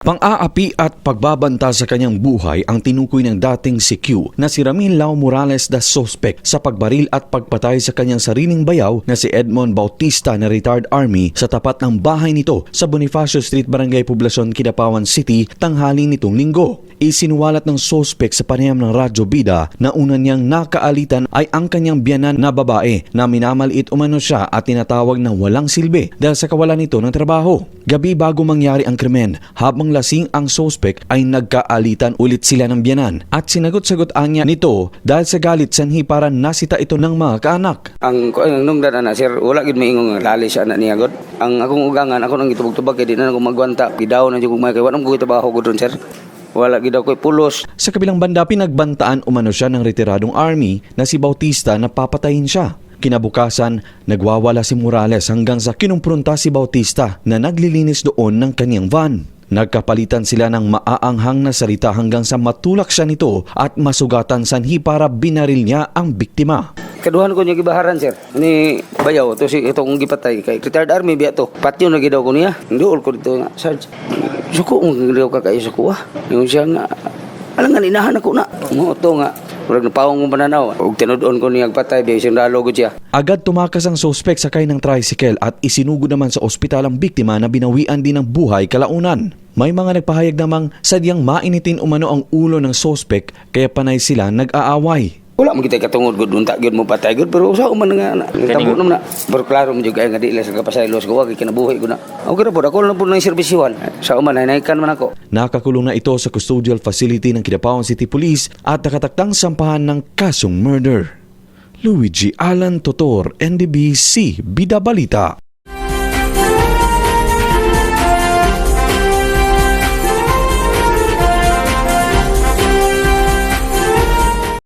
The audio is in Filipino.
Pang-aapi at pagbabanta sa kanyang buhay ang tinukoy ng dating si Q na si Ramin Lau Morales da suspect sa pagbaril at pagpatay sa kanyang sariling bayaw na si Edmond Bautista na retired army sa tapat ng bahay nito sa Bonifacio Street, Barangay Poblacion, Kidapawan City tanghali nitong linggo. Isinuwalat ng suspect sa panayam ng Radyo Bida na una niyang nakaalitan ay ang kanyang biyanan na babae na minamaliit umano siya at tinatawag na walang silbi dahil sa kawalan nito ng trabaho. Gabi bago mangyari ang krimen, habang lasing ang suspect ay nagkaalitan ulit sila ng biyanan at sinagot-sagot niya nito dahil sa galit sanhi para nasita ito ng mga kaanak. Ang ko nung dana na sir wala gid maingong lali siya na niya god. Ang akong ugangan ako nang gitubag-tubag kay di na ako magwanta. Gidaw na jud ko may kay wala ko trabaho ron sir. Wala gid ako pulos. Sa kabilang banda, pinagbantaan umano siya ng retiradong army na si Bautista na papatayin siya. Kinabukasan, nagwawala si Morales hanggang sa kinumpronta si Bautista na naglilinis doon ng kanyang van. Nagkapalitan sila ng maaanghang na salita hanggang sa matulak siya nito at masugatan sanhi para binaril niya ang biktima. Kaduhan ko niya gibaharan sir. Ni bayaw to si itong gipatay kay retired army biya to. Patyo na gidaw ko niya. Duol ko dito nga. Suko mo gidaw ka kay suko ah. Yung siya nga alang nga inahan ako na. Mo to nga. Murag na pawong mong pananaw. Ug tinudon ko niya patay biya siyang dalo gud siya. Agad tumakas ang suspect sakay ng tricycle at isinugod naman sa ospital ang biktima na binawian din ng buhay kalaunan. May mga nagpahayag namang sadyang mainitin umano ang ulo ng suspect kaya panay sila nag-aaway. Wala mo kita katungod gud unta gyud mo patay gud pero usa man nga na. Tabo na. Pero klaro mo jud kay nga di ila sa kapasaylos ko wag kinabuhi ko na. Okay na po ako na po nang serbisyuhan. Sa uman hinaykan man ako. Nakakulong na ito sa custodial facility ng Kidapawan City Police at nakataktang sampahan ng kasong murder. Luigi Alan Totor, NDBC, Bida Balita.